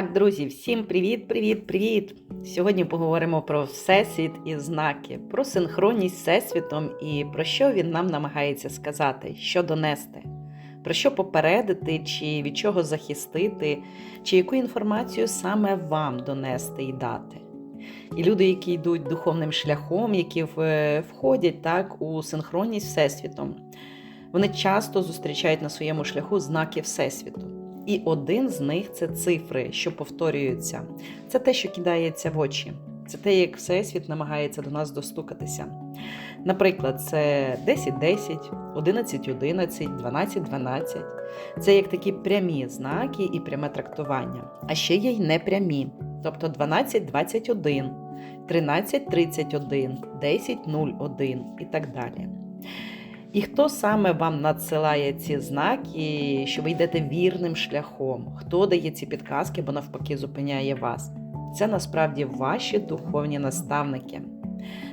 Так, друзі, всім привіт, привіт, привіт! Сьогодні поговоримо про Всесвіт і знаки, про синхронність з Всесвітом і про що він нам намагається сказати, що донести, про що попередити, чи від чого захистити, чи яку інформацію саме вам донести і дати. І люди, які йдуть духовним шляхом, які входять так у синхронність з Всесвітом, вони часто зустрічають на своєму шляху знаки Всесвіту. І один з них це цифри, що повторюються. Це те, що кидається в очі. Це те, як Всесвіт намагається до нас достукатися. Наприклад, це 10-10, 11-11, 12-12. Це як такі прямі знаки і пряме трактування. А ще є й непрямі, тобто 12-21, 13-31, 10-01 і так далі. І хто саме вам надсилає ці знаки, що ви йдете вірним шляхом? Хто дає ці підказки, бо навпаки зупиняє вас? Це насправді ваші духовні наставники.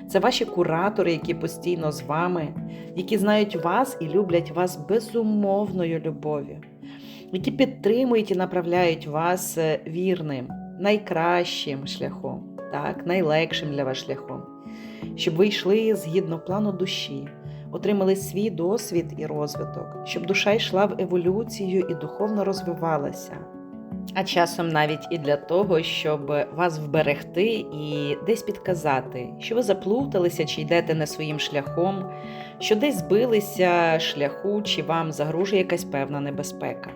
Це ваші куратори, які постійно з вами, які знають вас і люблять вас безумовною любов'ю, які підтримують і направляють вас е, вірним, найкращим шляхом, так, найлегшим для вас шляхом, щоб ви йшли згідно плану душі отримали свій досвід і розвиток, щоб душа йшла в еволюцію і духовно розвивалася. А часом навіть і для того, щоб вас вберегти і десь підказати, що ви заплуталися чи йдете не своїм шляхом, що десь збилися шляху, чи вам загрожує якась певна небезпека.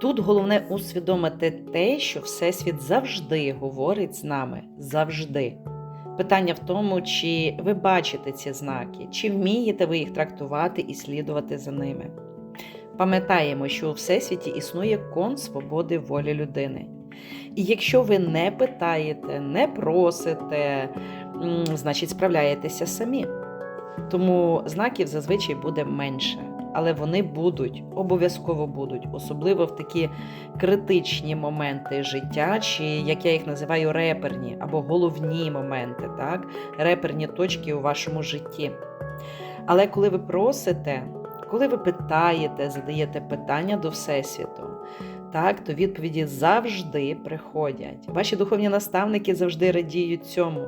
Тут головне усвідомити те, що Всесвіт завжди говорить з нами, завжди. Питання в тому, чи ви бачите ці знаки, чи вмієте ви їх трактувати і слідувати за ними. Пам'ятаємо, що у Всесвіті існує кон свободи волі людини. І якщо ви не питаєте, не просите, значить справляєтеся самі. Тому знаків зазвичай буде менше, але вони будуть, обов'язково будуть, особливо в такі критичні моменти життя, чи як я їх називаю реперні або головні моменти, так? реперні точки у вашому житті. Але коли ви просите, коли ви питаєте, задаєте питання до Всесвіту, так, то відповіді завжди приходять. Ваші духовні наставники завжди радіють цьому,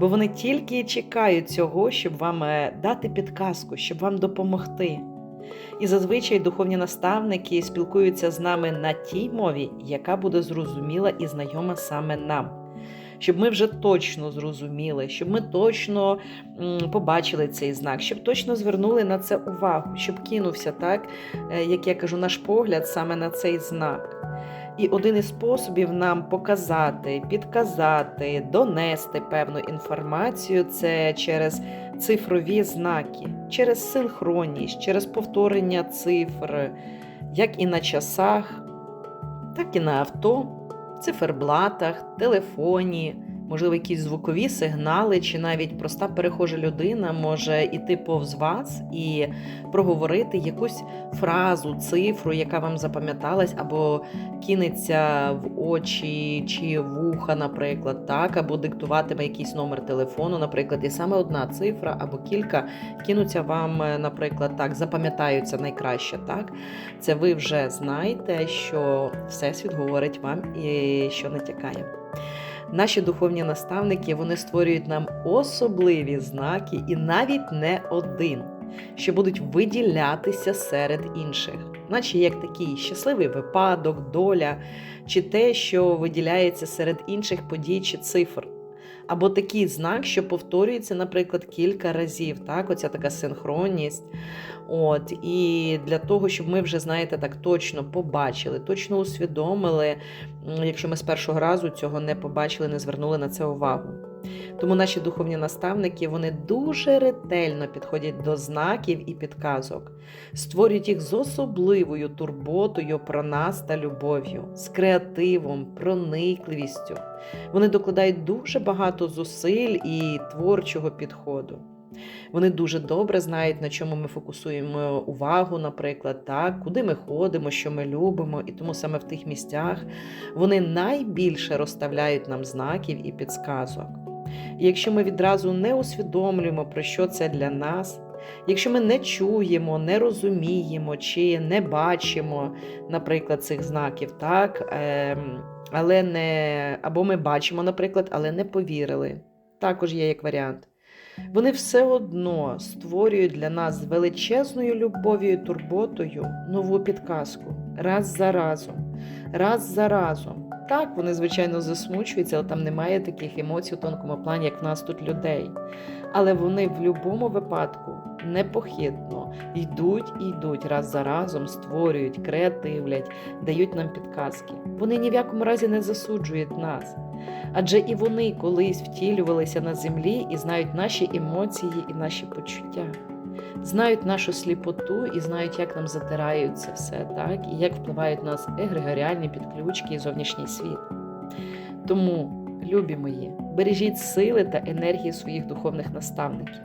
бо вони тільки чекають цього, щоб вам е, дати підказку, щоб вам допомогти. І зазвичай духовні наставники спілкуються з нами на тій мові, яка буде зрозуміла і знайома саме нам. Щоб ми вже точно зрозуміли, щоб ми точно побачили цей знак, щоб точно звернули на це увагу, щоб кинувся так, е, як я кажу, наш погляд саме на цей знак. І один із способів нам показати, підказати, донести певну інформацію це через цифрові знаки, через синхронність, через повторення цифр, як і на часах, так і на авто, циферблатах, телефоні, можливо, якісь звукові сигнали, чи навіть проста перехожа людина може іти повз вас і проговорити якусь фразу, цифру, яка вам запам'яталась, або кинеться в очі чи вуха, наприклад, так, або диктуватиме якийсь номер телефону, наприклад, і саме одна цифра або кілька кинуться вам, е, наприклад, так, запам'ятаються найкраще. Так, це ви вже знаєте, що Всесвіт говорить вам і що натякає. Наші духовні наставники вони створюють нам особливі знаки і навіть не один, що будуть виділятися серед інших, наче як такий щасливий випадок, доля, чи те, що виділяється серед інших подій чи цифр. Або такий знак, що повторюється, наприклад, кілька разів. Так, оця така синхронність. От, і для того, щоб ми вже, знаєте, так точно побачили, точно усвідомили, якщо ми з першого разу цього не побачили, не звернули на це увагу. Тому наші духовні наставники вони дуже ретельно підходять до знаків і підказок, створюють їх з особливою турботою про нас та любов'ю, з креативом, проникливістю. Вони докладають дуже багато зусиль і творчого підходу. Вони дуже добре знають, на чому ми фокусуємо увагу, наприклад, так, куди ми ходимо, що ми любимо, і тому саме в тих місцях вони найбільше розставляють нам знаків і підсказок. І якщо ми відразу не усвідомлюємо, про що це для нас, якщо ми не чуємо, не розуміємо чи не бачимо, наприклад, цих знаків, так, ем, але не або ми бачимо, наприклад, але не повірили. Також є як варіант. Вони все одно створюють для нас з величезною любов'ю і турботою нову підказку раз за разом, раз за разом. Так, вони, звичайно, засмучуються, але там немає таких емоцій у тонкому плані, як в нас тут людей. Але вони в будь-якому випадку непохитно йдуть і йдуть раз за разом, створюють, креативлять, дають нам підказки. Вони ні в якому разі не засуджують нас. Адже і вони колись втілювалися на землі і знають наші емоції і наші почуття, знають нашу сліпоту і знають, як нам затирають це все, так, і як впливають на нас егрегоріальні підключки і зовнішній світ. Тому, любі мої, бережіть сили та енергії своїх духовних наставників.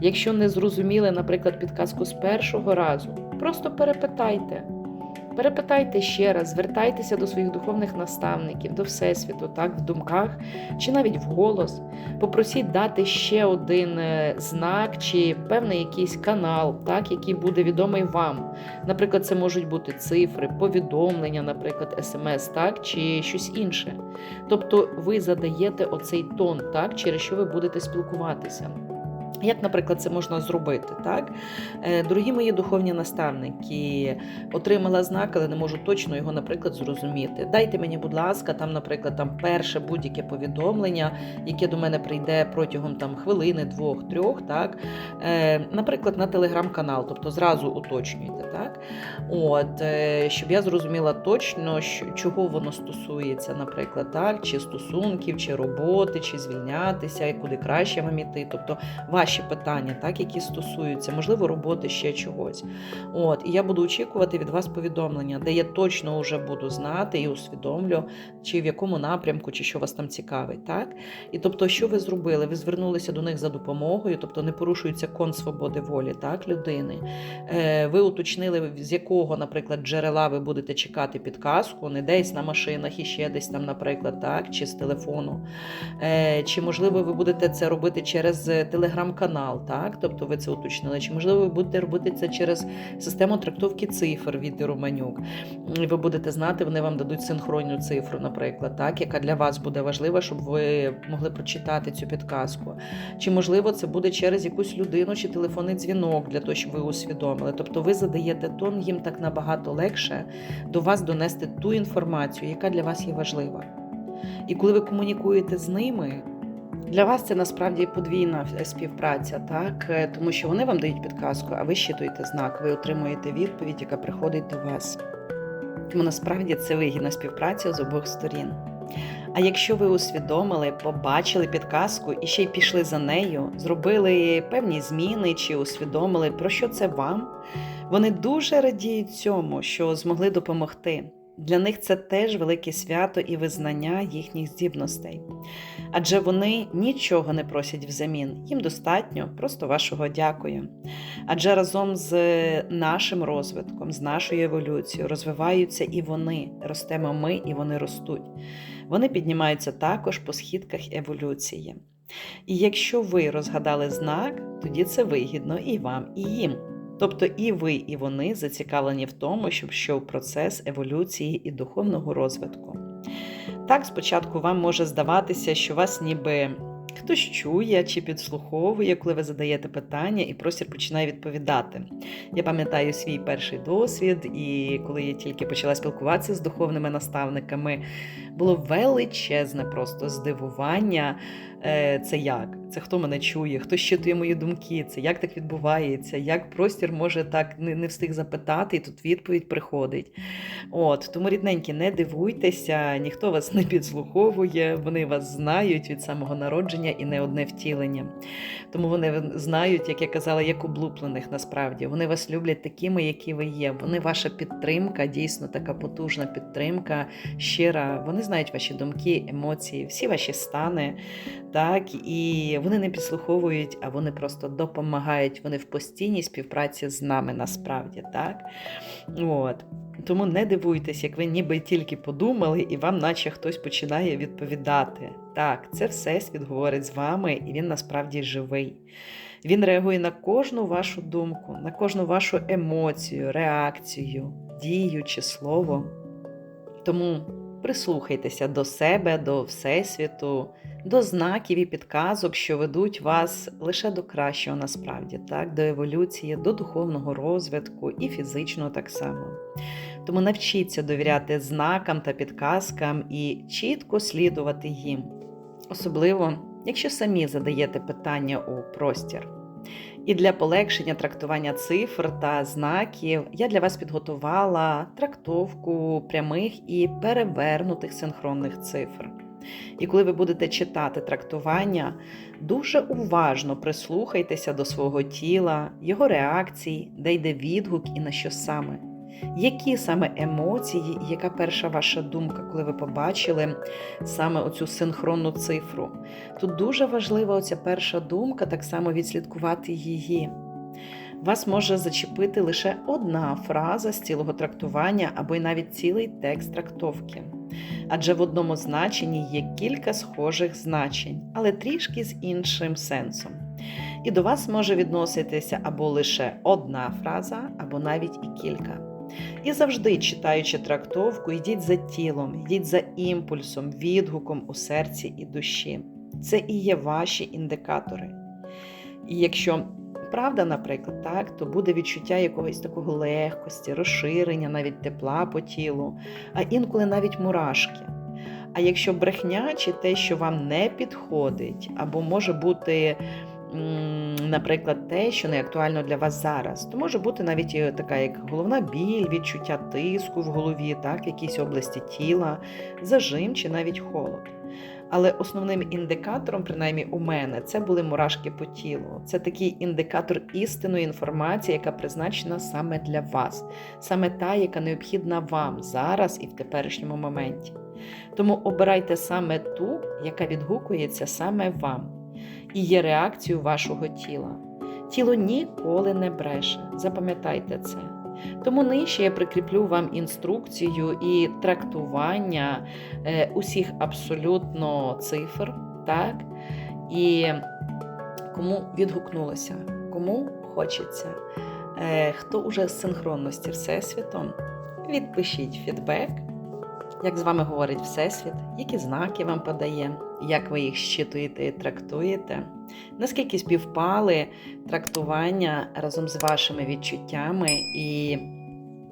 Якщо не зрозуміли, наприклад, підказку з першого разу, просто перепитайте. Перепитайте ще раз, звертайтеся до своїх духовних наставників, до Всесвіту, так, в думках чи навіть в голос. Попросіть дати ще один е, знак чи певний якийсь канал, так, який буде відомий вам. Наприклад, це можуть бути цифри, повідомлення, наприклад, смс, так, чи щось інше. Тобто ви задаєте оцей тон, так, через що ви будете спілкуватися. Як, наприклад, це можна зробити? Так? Е, Дорогі мої духовні наставники, отримала знак, але не можу точно його, наприклад, зрозуміти. Дайте мені, будь ласка, там, наприклад, там перше будь-яке повідомлення, яке до мене прийде протягом там хвилини, двох, трьох, так? Е, Наприклад, на телеграм-канал, тобто зразу уточнюйте, так? От, е, щоб я зрозуміла точно, чого воно стосується, наприклад, так? чи стосунків, чи роботи, чи звільнятися, і куди краще вам іти. Тобто ваші питання, так, які стосуються, можливо, роботи ще чогось. От, І я буду очікувати від вас повідомлення, де я точно вже буду знати і усвідомлю, чи в якому напрямку, чи що вас там цікавить. Так? І тобто, що ви зробили? Ви звернулися до них за допомогою, тобто не порушується кон свободи волі так, людини. Е, Ви уточнили, з якого, наприклад, джерела ви будете чекати підказку, не десь на машинах і ще десь там, наприклад, так, чи з телефону. Е, Чи, можливо, ви будете це робити через телеграм-канал, так? Тобто ви це уточнили. Чи можливо ви будете робити це через систему трактовки цифр від Романюк? Ви будете знати, вони вам дадуть синхронну цифру, наприклад, так, яка для вас буде важлива, щоб ви могли прочитати цю підказку. Чи можливо це буде через якусь людину чи телефонний дзвінок для того, щоб ви усвідомили? Тобто ви задаєте тон, їм так набагато легше до вас донести ту інформацію, яка для вас є важлива. І коли ви комунікуєте з ними, для вас це насправді подвійна співпраця, так Е, тому що вони вам дають підказку, а ви щитуєте знак, ви отримуєте відповідь, яка приходить до вас. Тому насправді це вигідна співпраця з обох сторін. А якщо ви усвідомили, побачили підказку і ще й пішли за нею, зробили певні зміни чи усвідомили, про що це вам, вони дуже радіють цьому, що змогли допомогти. Для них це теж велике свято і визнання їхніх здібностей. Адже вони нічого не просять взамін, їм достатньо просто вашого дякую. Адже разом з нашим розвитком, з нашою еволюцією розвиваються і вони, ростемо ми, і вони ростуть. Вони піднімаються також по східках еволюції. І якщо ви розгадали знак, тоді це вигідно і вам, і їм. Тобто і ви, і вони зацікавлені в тому, щоб йшов процес еволюції і духовного розвитку. Так, спочатку вам може здаватися, що вас ніби хтось чує чи підслуховує, коли ви задаєте питання, і простір починає відповідати. Я пам'ятаю свій перший досвід, і коли я тільки почала спілкуватися з духовними наставниками, було величезне просто здивування. Е, Це як? Це хто мене чує, хто щитує мої думки, це як так відбувається, як простір може так не, не встиг запитати, і тут відповідь приходить. От Тому, рідненькі, не дивуйтеся, ніхто вас не підслуховує, вони вас знають від самого народження і не одне втілення. Тому вони знають, як я казала, як облуплених насправді. Вони вас люблять такими, які ви є. Вони ваша підтримка, дійсно така потужна підтримка, щира. Вони знають ваші думки, емоції, всі ваші стани. Так, і вони не підслуховують, а вони просто допомагають. Вони в постійній співпраці з нами насправді. так. От. Тому не дивуйтесь, як ви ніби тільки подумали, і вам, наче хтось починає відповідати. Так, це Всесвіт говорить з вами, і він насправді живий. Він реагує на кожну вашу думку, на кожну вашу емоцію, реакцію, дію чи слово. Тому Прислухайтеся до себе, до Всесвіту, до знаків і підказок, що ведуть вас лише до кращого насправді, так, до еволюції, до духовного розвитку і фізичного так само. Тому навчіться довіряти знакам та підказкам і чітко слідувати їм, особливо, якщо самі задаєте питання у простір. І для полегшення трактування цифр та знаків я для вас підготувала трактовку прямих і перевернутих синхронних цифр. І коли ви будете читати трактування, дуже уважно прислухайтеся до свого тіла, його реакцій, де йде відгук і на що саме. Які саме емоції, яка перша ваша думка, коли ви побачили саме оцю синхронну цифру? Тут дуже важлива оця перша думка, так само відслідкувати її. Вас може зачепити лише одна фраза з цілого трактування або й навіть цілий текст трактовки. Адже в одному значенні є кілька схожих значень, але трішки з іншим сенсом. І до вас може відноситися або лише одна фраза, або навіть і кілька. І завжди, читаючи трактовку, йдіть за тілом, йдіть за імпульсом, відгуком у серці і душі. Це і є ваші індикатори. І якщо правда, наприклад, так, то буде відчуття якогось такого легкості, розширення, навіть тепла по тілу, а інколи навіть мурашки. А якщо брехня чи те, що вам не підходить, або може бути наприклад, те, що не актуально для вас зараз, то може бути навіть така, як головна біль, відчуття тиску в голові, так, якісь області тіла, зажим чи навіть холод. Але основним індикатором, принаймні у мене, це були мурашки по тілу. Це такий індикатор істинної інформації, яка призначена саме для вас, саме та, яка необхідна вам зараз і в теперішньому моменті. Тому обирайте саме ту, яка відгукується саме вам і є реакцією вашого тіла. Тіло ніколи не бреше, запам'ятайте це. Тому нижче я прикріплю вам інструкцію і трактування е, усіх абсолютно цифр, так? І кому відгукнулося, кому хочеться, е, хто уже з синхронності Всесвітом, відпишіть фідбек як з вами говорить Всесвіт, які знаки вам подає, як ви їх щитуєте і трактуєте, наскільки співпали трактування разом з вашими відчуттями, і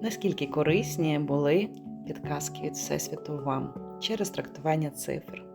наскільки корисні були підказки від Всесвіту вам через трактування цифр.